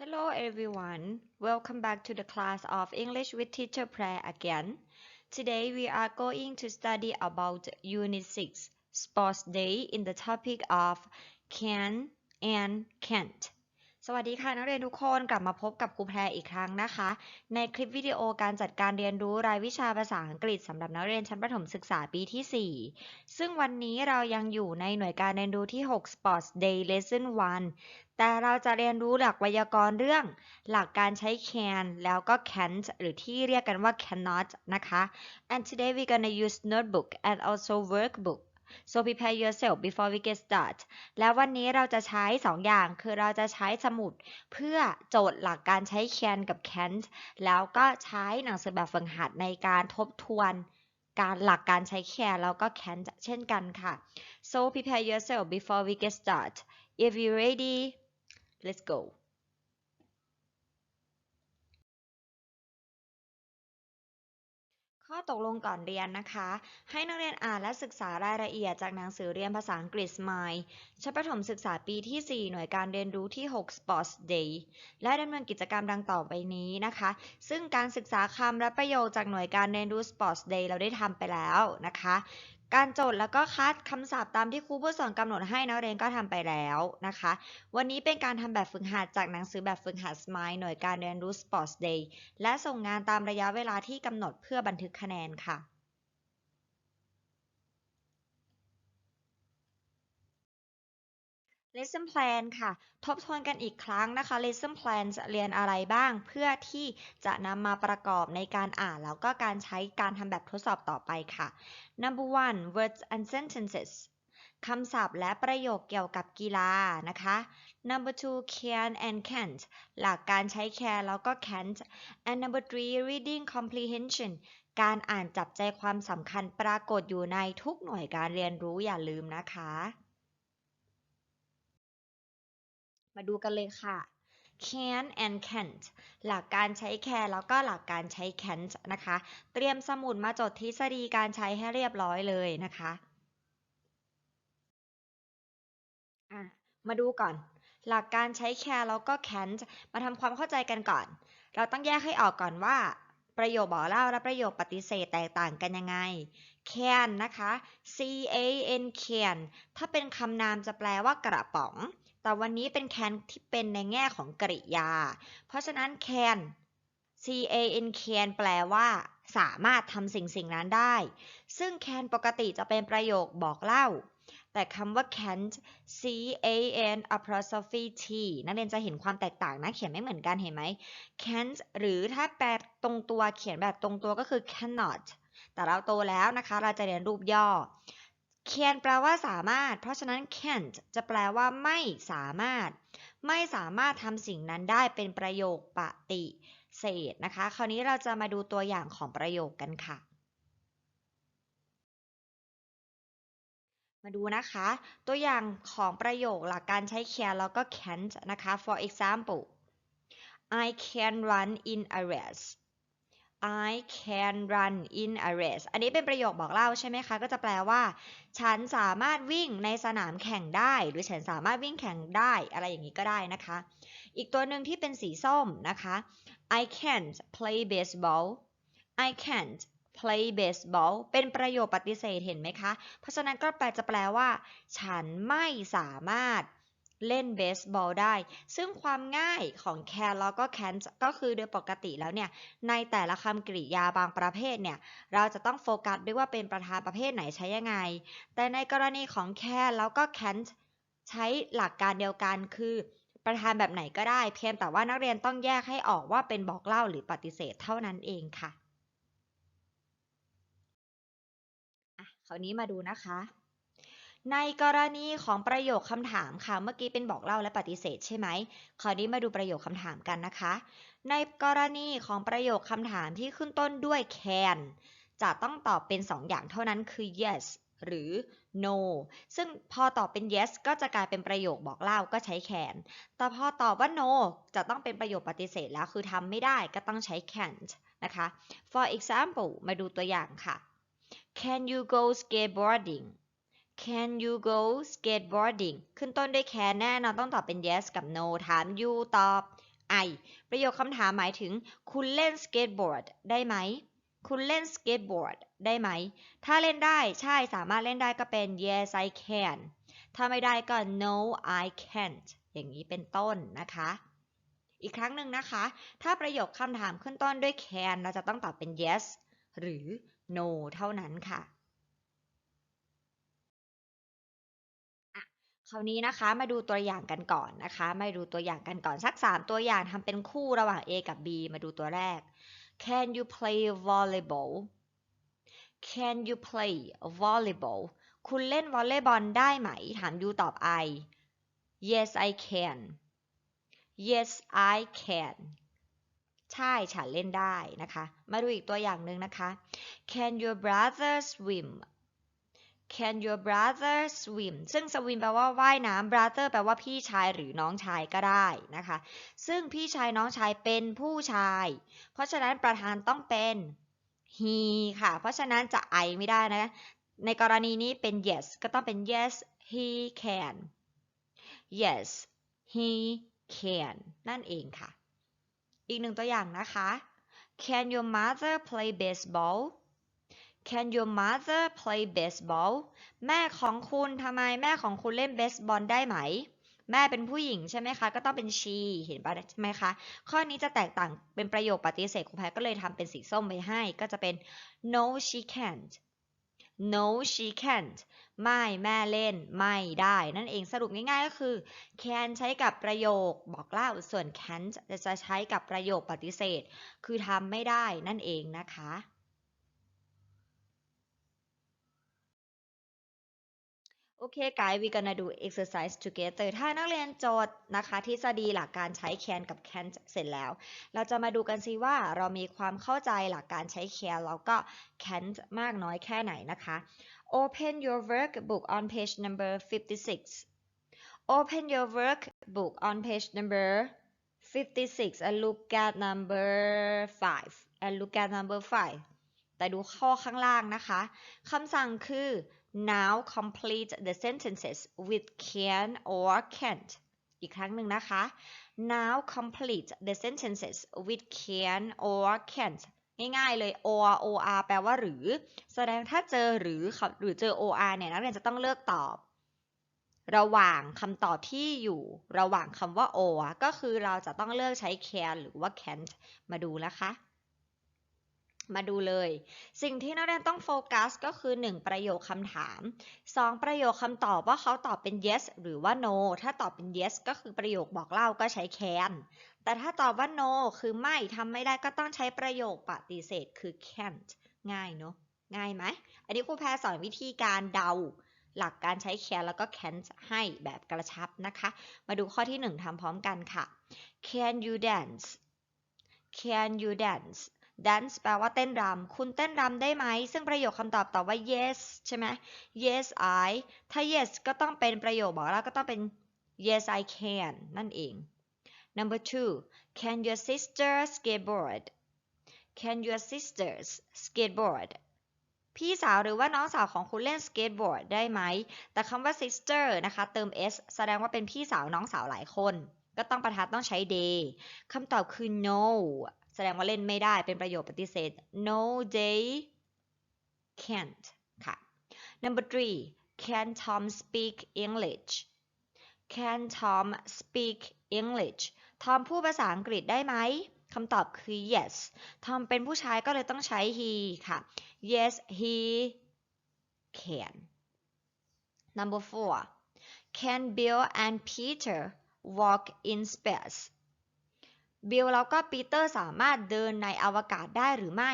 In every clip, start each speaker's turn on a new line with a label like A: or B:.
A: Hello everyone, welcome back to the class of English with Teacher Prayer again. Today we are going to study about Unit 6 Sports Day in the topic of can and can't. สวัสดีค่ะนักเรียนทุกคนกลับมาพบกับครูแพรอีกครั้งนะคะ ในคลิปวิดีโอการจัดการเรียนรู้รายวิชาภาษาอังกฤษสำหรับนักเรียนชั้นประถมศึกษาปีที่ 4 ซึ่งวันนี้เรายังอยู่ในหน่วยการเรียนรู้ที่ 6 Sports Day Lesson 1 แต่เราจะเรียนรู้หลักไวยากรณ์เรื่อง หลักการใช้ can แล้วก็ can't หรือที่เรียกกันว่า cannot นะคะ and today we're gonna use notebook and also workbook so prepare yourself before we get start แล้ววันนี้เราจะใช้ 2 อย่าง คือเราจะใช้สมุดเพื่อโจทย์หลักการใช้ can กับ can't แล้วก็ใช้หนังสือแบบฝึกหัดในการทบทวนการหลักการใช้ can แล้วก็ can't เช่นกันค่ะ so prepare yourself before we get start if you ready let's go ข้อตกลงก่อนเรียนนะคะ ให้นักเรียนอ่านและศึกษารายละเอียดจากหนังสือเรียนภาษาอังกฤษ Smile ชั้นประถมศึกษาปีที่ 4 หน่วยการเรียนรู้ที่ 6 Sports Day และดำเนินกิจกรรมดังต่อไปนี้นะคะ ซึ่งการศึกษาคำและประโยคจากหน่วยการเรียนรู้ Sports Day เราได้ทำไปแล้วนะคะ การโจทย์แล้วก็คัดคำศัพท์ตามที่ครูผู้สอนกำหนดให้นักเรียนก็ทำไปแล้วนะคะ วันนี้เป็นการทำแบบฝึกหัดจากหนังสือแบบฝึกหัด Smile หน่วยการเรียนรู้ Sports Day และส่งงานตามระยะเวลาที่กำหนดเพื่อบันทึกคะแนนค่ะ Lesson plan ค่ะ ทบทวนกันอีกครั้งนะคะ Lesson plan จะเรียนอะไรบ้าง เพื่อที่จะนำมาประกอบในการอ่านแล้วก็การใช้การทำแบบทดสอบต่อไปค่ะ Number one words and sentences คำศัพท์และประโยคเกี่ยวกับกีฬานะคะ Number two can and can't หลักการใช้ can แล้วก็ can't and number three reading comprehension การอ่านจับใจความสำคัญปรากฏอยู่ในทุกหน่วยการเรียนรู้อย่าลืมนะคะ มาดูกันเลยค่ะ can and can't หลักการใช้ can แล้วก็หลักการใช้ can't นะคะ เตรียมสมุดมาจดทฤษฎีการใช้ให้เรียบร้อยเลยนะคะะมาดูก่อน หลักการใช้ can แล้วก็ can't มาทำความเข้าใจกันก่อน เราต้องแยกให้ออกก่อนว่า ประโยคบอกเล่าและประโยคปฏิเสธแตกต่างกันยังไง can นะคะ c a n can ถ้าเป็นคำนามจะแปลว่ากระป๋อง แต่วันนี้เป็น can ที่เป็นในแง่ของกริยา เพราะฉะนั้น can c a n can แปลว่า สามารถทำสิ่งสิ่งนั้นได้ ซึ่ง can ปกติจะเป็นประโยคบอกเล่า แต่คำว่า can't c a n apostrophe t นักเรียนจะเห็นความแตกต่างนะ เขียนไม่เหมือนกันเห็นไหม can't หรือถ้าแปลตรงตัวเขียนแบบตรงตัวก็คือ cannot แต่เราโตแล้วนะคะ เราจะเรียนรูปย่อ can แปลว่าสามารถ เพราะฉะนั้น can't จะแปลว่าไม่สามารถ ไม่สามารถทำสิ่งนั้นได้เป็นประโยคปฏิเสธนะคะ คราวนี้เราจะมาดูตัวอย่างของประโยคกันค่ะ มาดูนะคะ ตัวอย่างของประโยคหลักการใช้ can แล้วก็ can't นะคะ for example I can run in a race I can run in a race อันนี้เป็นประโยคบอกเล่าใช่ไหมคะ ก็จะแปลว่า ฉันสามารถวิ่งในสนามแข่งได้ หรือฉันสามารถวิ่งแข่งได้อะไรอย่างนี้ก็ได้นะคะ อีกตัวหนึ่งที่เป็นสีส้มนะคะ I can't play baseball I can't play baseball เป็นประโยคปฏิเสธเห็นไหมคะ เพราะฉะนั้นก็แปลจะแปลว่า ฉันไม่สามารถ เล่นเบสบอลได้ ซึ่งความง่ายของ can แล้วก็ can ก็คือโดยปกติแล้วเนี่ย ในแต่ละคำกริยาบางประเภทเนี่ย เราจะต้องโฟกัสด้วยว่าเป็นประธานประเภทไหนใช้ยังไง แต่ในกรณีของ can แล้วก็ can ใช้หลักการเดียวกันคือประธานแบบไหนก็ได้ เพียงแต่ว่านักเรียนต้องแยกให้ออกว่าเป็นบอกเล่าหรือปฏิเสธเท่านั้นเองค่ะ อะ คราวนี้มาดูนะคะ ในกรณีของประโยคคำถามค่ะ เมื่อกี้เป็นบอกเล่าและปฏิเสธใช่ไหม คราวนี้มาดูประโยคคำถามกันนะคะ ในกรณีของประโยคคำถามที่ขึ้นต้นด้วย can จะต้องตอบเป็น 2 อย่างเท่านั้นคือ yes หรือ no ซึ่งพอตอบเป็น yes ก็จะกลายเป็นประโยคบอกเล่าก็ใช้ can แต่พอตอบว่า no จะต้องเป็นประโยคปฏิเสธแล้วคือทำไม่ได้ก็ต้องใช้ can't นะคะ for example มาดูตัวอย่างค่ะ Can you go skateboarding Can you go skateboarding ขึ้นต้นด้วย can แน่นอนต้องตอบเป็น yes กับ no ถาม you ตอบ I ประโยคคำถามหมายถึง คุณเล่นสเกตบอร์ดได้ไหม คุณเล่นสเกตบอร์ดได้ไหม ถ้าเล่นได้ใช่สามารถเล่นได้ก็เป็น yes I can ถ้าไม่ได้ก็ no I can't อย่างนี้เป็นต้นนะคะ อีกครั้งหนึ่งนะคะ ถ้าประโยคคำถามขึ้นต้นด้วย can เราจะต้องตอบเป็น yes หรือ no เท่านั้นค่ะ คราวนี้นะคะมาดูตัวอย่างกันก่อนนะคะ มาดูตัวอย่างกันก่อนสัก 3 ตัวอย่างทำเป็นคู่ระหว่าง A กับ B มาดูตัวแรก Can you play volleyball Can you play volleyball คุณเล่นวอลเลย์บอลได้ไหม ถามยูตอบ I Yes I can Yes I can ใช่ฉันเล่นได้นะคะ มาดูอีกตัวอย่างหนึ่งนะคะ Can your brother swim Can your brother swim ซึ่ง swim แปลว่าว่ายน้ำ brother แปลว่าพี่ชายหรือน้องชายก็ได้นะคะ ซึ่งพี่ชายน้องชายเป็นผู้ชาย เพราะฉะนั้นประธานต้องเป็น he ค่ะ เพราะฉะนั้นจะ I ไม่ได้นะ ในกรณีนี้เป็น yes ก็ต้องเป็น yes he can yes he can นั่นเองค่ะ อีกหนึ่งตัวอย่างนะคะ Can your mother play baseball Can your mother play baseball แม่ของคุณทำไมแม่ของคุณเล่นเบสบอลได้ไหม แม่เป็นผู้หญิงใช่ไหมคะ ก็ต้องเป็น she เห็นปะใช่ไหมคะ ข้อนี้จะแตกต่างเป็นประโยคปฏิเสธครูแพทก็เลยทำเป็นสีส้มไปให้ ก็จะเป็น no she can't no she can't ไม่แม่เล่นไม่ได้ นั่นเองสรุปง่ายๆก็คือ can ใช้กับประโยคบอกเล่า ส่วน can't จะใช้กับประโยคปฏิเสธ คือทำไม่ได้นั่นเองนะคะ โอเค guys we gonna do exercise together ถ้านักเรียนโจทย์นะคะทฤษฎีหลักการใช้ can กับ can't เสร็จแล้ว เราจะมาดูกันซิว่าเรามีความเข้าใจหลักการใช้ can แล้วก็ can't มากน้อยแค่ไหนนะคะ Open your workbook on page number 56 Open your workbook on page number 56 and look at number 5 and look at number 5 แต่ดูข้อข้างล่างนะคะคำสั่งคือ now complete the sentences with can or can't อีกครั้งหนึ่งนะคะ now complete the sentences with can or can't ง่ายๆเลย or or แปลว่าหรือ แสดงถ้าเจอหรือหรือเจอ or เนี่ยนักเรียนจะต้องเลือกตอบ ระหว่างคำตอบที่อยู่ระหว่างคำว่า or ก็คือเราจะต้องเลือกใช้ can หรือว่า can't มาดูนะคะ มาดูเลย สิ่งที่นักเรียนต้องโฟกัสก็คือ 1 ประโยคคำถาม 2 ประโยคคำตอบว่าเขาตอบเป็น yes หรือว่า no ถ้าตอบเป็น yes ก็คือประโยคบอกเล่าก็ใช้ can แต่ถ้าตอบว่า no คือไม่ทำไม่ได้ก็ต้องใช้ประโยคปฏิเสธคือ can't ง่ายเนาะง่ายไหม อันนี้ครูแพรสอนวิธีการเดา หลักการใช้ can แล้วก็ can't ให้แบบกระชับนะคะ มาดูข้อที่ 1ทำพร้อมกันค่ะ Can you dance Can you dance dance แปลว่าเต้นรำ คุณเต้นรำได้ไหม ซึ่งประโยคคำตอบตอบว่า yes ใช่ไหม yes I ถ้า yes ก็ต้องเป็นประโยคบอกแล้วก็ต้องเป็น yes I can นั่นเอง number two can your sister skateboard can your sisters skateboard พี่สาวหรือว่าน้องสาวของคุณเล่นสเกตบอร์ดได้ไหม แต่คำว่า sister นะคะ เติม s แสดงว่าเป็นพี่สาวน้องสาวหลายคน ก็ต้องประทัดต้องใช้ they คำตอบคือ no แสดงว่าเล่นไม่ได้เป็นประโยคปฏิเสธ no they can't ค่ะ number three can Tom speak English can Tom speak English ทอมพูดภาษาอังกฤษได้ไหมคำตอบคือ yes ทอมเป็นผู้ชายก็เลยต้องใช้ he ค่ะ yes he can number four can Bill and Peter walk in space บิลแล้วก็ปีเตอร์สามารถเดินในอวกาศได้หรือไม่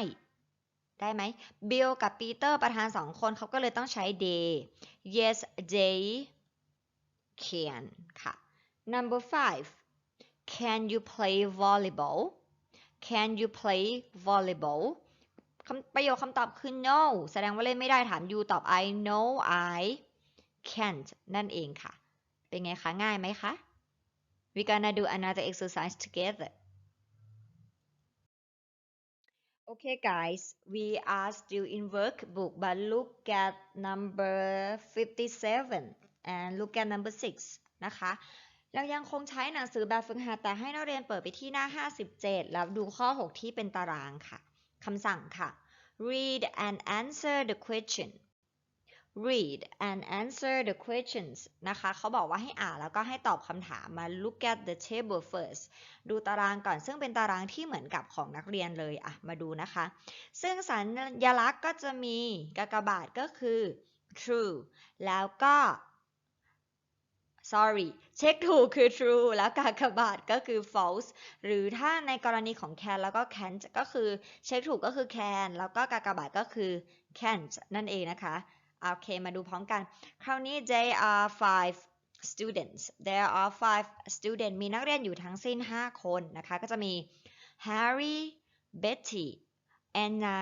A: ได้ไหมบิลกับปีเตอร์ประธานสองคนเขาก็เลยต้องใช้ they yes they can ค่ะ number five can you play volleyball can you play volleyball ประโยคคำตอบคือ no แสดงว่าเล่นไม่ได้ถาม you ตอบ I no I can't นั่นเองค่ะ เป็นไงคะ ง่ายไหมคะ we gonna do another exercise together Okay guys we are still in workbook but look at number 57 and look at number 6 นะคะ เรายังคงใช้หนังสือแบบฝึกหัดแต่ให้นักเรียนเปิดไปที่หน้า 57 แล้วดูข้อ 6 ที่เป็นตารางค่ะ คำสั่งค่ะ read and answer the question read and answer the questions นะคะเขาบอกว่าให้อ่านแล้วก็ให้ตอบคำถามมา look at the table first ดูตารางก่อนซึ่งเป็นตารางที่เหมือนกับของนักเรียนเลยอะมาดูนะคะ ซึ่งสัญลักษณ์ก็จะมีกากบาทก็คือ true แล้วก็ sorry เช็คถูกคือ true แล้วกากบาทก็คือ false หรือถ้าในกรณีของ can แล้วก็ can't ก็คือเช็คถูกก็คือ can แล้วก็กากบาทก็คือ can't นั่นเองนะคะ โอเค มาดูพร้อมกัน คราวนี้ there are five students there are five students มีนักเรียนอยู่ทั้งสิ้น 5 คนนะคะ ก็จะมี Harry Betty Anna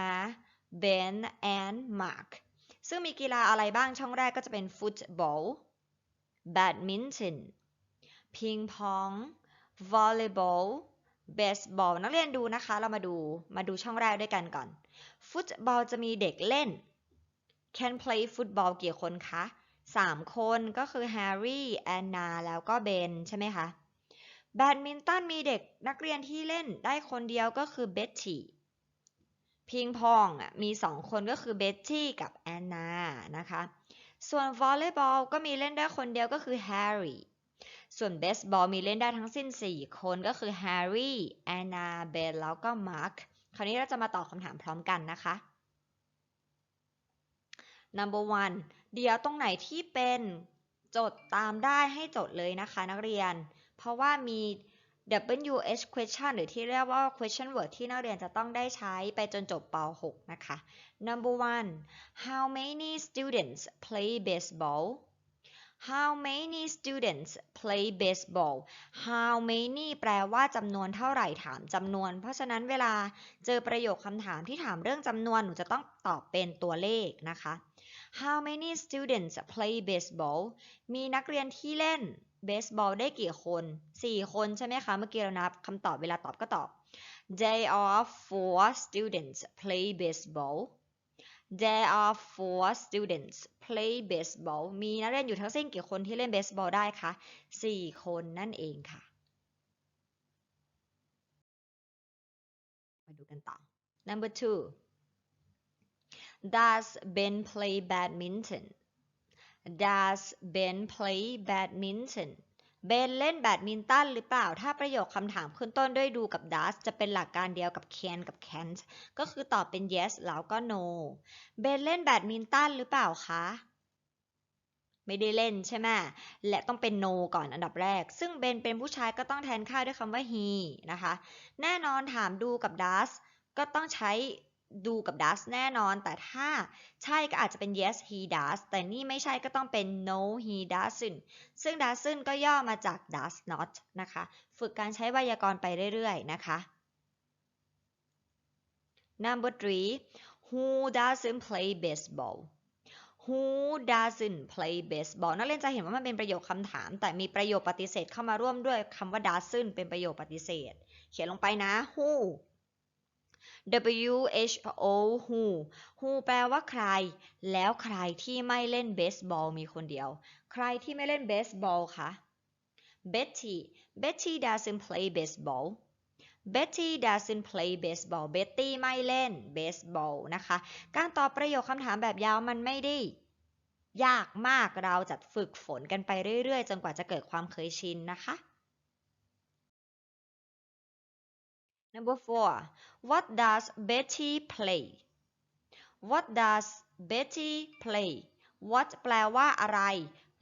A: Ben and Mark ซึ่งมีกีฬาอะไรบ้างช่องแรกก็จะเป็นฟุตบอลแบดมินตันพิงพองวอลเลย์บอลเบสบอลนักเรียนดูนะคะ เรามาดู มาดูช่องแรกด้วยกันก่อน ฟุตบอลจะมีเด็กเล่น can play football กี่คนคะ3คนก็คือ Harry แอนนา แล้วก็เบนใช่ไหมคะ แบดมินตันมีเด็กนักเรียนที่เล่นได้คนเดียวก็คือเบตตี้พิงพองอะมี2คนก็คือเบตตี้กับแอนนานะคะ ส่วนวอลเลย์บอลก็มีเล่นได้คนเดียวก็คือแฮร์รี่ ส่วนเบสบอลมีเล่นได้ทั้งสิ้น 4 คนก็คือแฮร์รี่ แอนนา เบนแล้วก็มาร์ค คราวนี้เราจะมาตอบคำถามพร้อมกันนะคะ number one เดี๋ยวตรงไหนที่เป็นจดตามได้ให้จดเลยนะคะนักเรียน เพราะว่ามี WH question หรือที่เรียกว่า question word ที่นักเรียนจะต้องได้ใช้ไปจนจบป .6 นะคะ number one how many students play baseball how many students play baseball how many แปลว่าจำนวนเท่าไหร่ถามจำนวน เพราะฉะนั้นเวลาเจอประโยคคำถามที่ถามเรื่องจำนวนหนูจะต้องตอบเป็นตัวเลขนะคะ How many students play baseball มีนักเรียนที่เล่นเบสบอลได้กี่คน 4 คนใช่ไหมคะ เมื่อกี้เรานับคำตอบเวลาตอบก็ตอบ There are four students play baseball There are four students play baseball มีนักเรียนอยู่ทั้งสิ้นกี่คนที่เล่นเบสบอลได้คะ 4 คนนั่นเองค่ะ มาดูกันต่อ number two Does Ben play badminton Does Ben play badminton เบนเล่นแบดมินตันหรือเปล่า ถ้าประโยคคำถามขึ้นต้นด้วยดูกับ does จะเป็นหลักการเดียวกับ can กับ can't ก็คือตอบเป็น yes แล้วก็ no เบนเล่นแบดมินตันหรือเปล่าคะ ไม่ได้เล่นใช่ไหม และต้องเป็น no ก่อนอันดับแรก ซึ่งเบนเป็นผู้ชายก็ต้องแทนค่าด้วยคำว่า he นะคะ แน่นอนถามดูกับ does ก็ต้องใช้ ดูกับ does แน่นอน แต่ถ้าใช่ก็อาจจะเป็น yes he does แต่นี่ไม่ใช่ก็ต้องเป็น no he doesn't ซึ่ง doesn't ก็ย่อมาจาก does not นะคะ ฝึกการใช้ไวยากรณ์ไปเรื่อยๆ นะคะ number three who doesn't play baseball who doesn't play baseball นักเรียนจะเห็นว่ามันเป็นประโยคคำถาม แต่มีประโยคปฏิเสธเข้ามาร่วมด้วยคำว่า doesn't เป็นประโยคปฏิเสธ เขียนลงไปนะ who W H O who who แปลว่าใคร แล้วใครที่ไม่เล่นเบสบอลมีคนเดียว ใครที่ไม่เล่นเบสบอลคะ Betty Betty doesn't play baseball Betty doesn't play baseball Betty ไม่เล่นเบสบอลนะคะ การตอบประโยคคำถามแบบยาวมันไม่ได้ยากมากเราจะฝึกฝนกันไปเรื่อยๆ จนกว่าจะเกิดความเคยชินนะคะ Number four What does Betty play What does Betty play What แปลว่าอะไร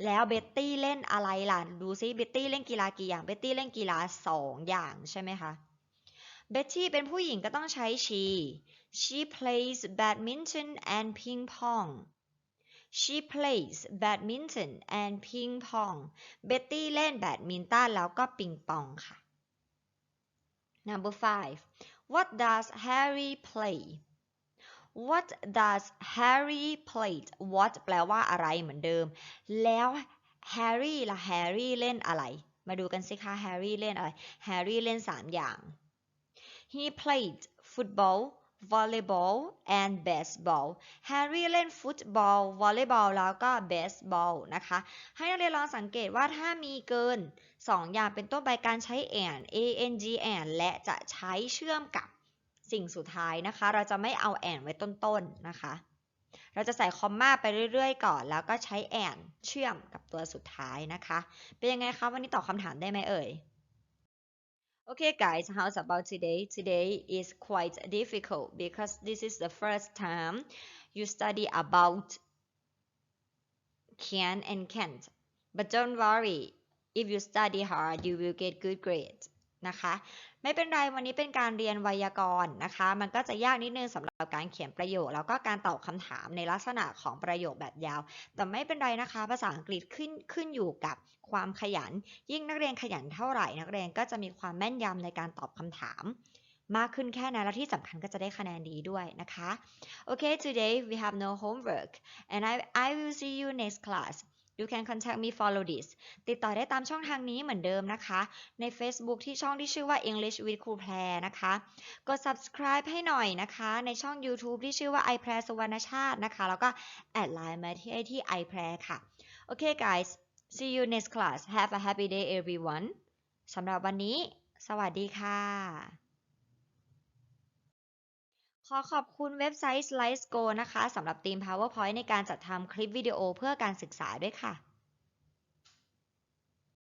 A: แล้วเบตตี้เล่นอะไรล่ะ ดูซิเบตตี้เล่นกีฬากี่อย่าง เบตตี้เล่นกีฬาสองอย่างใช่ไหมคะ เบตตี้เป็นผู้หญิงก็ต้องใช้ she she plays badminton and ping pong she plays badminton and ping pong เบตตี้เล่นแบดมินตันแล้วก็ปิงปองค่ะ Number five What does Harry play What does Harry play What แปลว่าอะไรเหมือนเดิม แล้ว Harry ล่ะ Harry เล่นอะไร มาดูกันสิคะ Harry เล่นอะไร Harry เล่น 3 อย่าง He played football volleyball and baseball Harry เล่นฟุตบอลวอลเลย์บอลแล้วก็เบสบอลนะคะ ให้นักเรียนลองสังเกตว่าถ้ามีเกินสองอย่างเป็นต้นไปการใช้ and ang and และจะใช้เชื่อมกับสิ่งสุดท้ายนะคะ เราจะไม่เอา and ไว้ต้นๆนะคะ เราจะใส่คอมมาไปเรื่อยๆ ก่อน แล้วก็ใช้ and เชื่อมกับตัวสุดท้ายนะคะ เป็นยังไงคะวันนี้ตอบคำถามได้ไหมเอ่ย Okay guys, how's about today? Today is quite difficult because this is the first time you study about can and can't. But don't worry, if you study hard, you will get good grades. นะคะ ไม่เป็นไรวันนี้เป็นการเรียนไวยากรณ์นะคะ มันก็จะยากนิดนึงสำหรับการเขียนประโยค แล้วก็การตอบคำถามในลักษณะของประโยคแบบยาว แต่ไม่เป็นไรนะคะ ภาษาอังกฤษขึ้นขึ้นอยู่กับความขยัน ยิ่งนักเรียนขยันเท่าไหร่ นักเรียนก็จะมีความแม่นยำในการตอบคำถาม มากขึ้นแค่นั้นและที่สำคัญก็จะได้คะแนนดีด้วยนะคะ Okay today we have no homework and I I will see you next class you can contact me follow this ติดต่อได้ตามช่องทางนี้เหมือนเดิมนะคะ ใน Facebook ที่ช่องที่ชื่อว่า English with ครูแพรนะคะ กด subscribe ให้หน่อยนะคะ ในช่อง YouTube ที่ชื่อว่า i p r a สุวรรณชาตินะคะ แล้วก็แอดไลน์มาที่ที่ i p r a ค่ะ Okay guys see you next class have a happy day everyone สำหรับวันนี้ สวัสดีค่ะ ขอขอบคุณเว็บไซต์ SlideSgo นะคะสำหรับทีม PowerPoint ในการจัดทำคลิปวิดีโอเพื่อการศึกษาด้วยค่ะ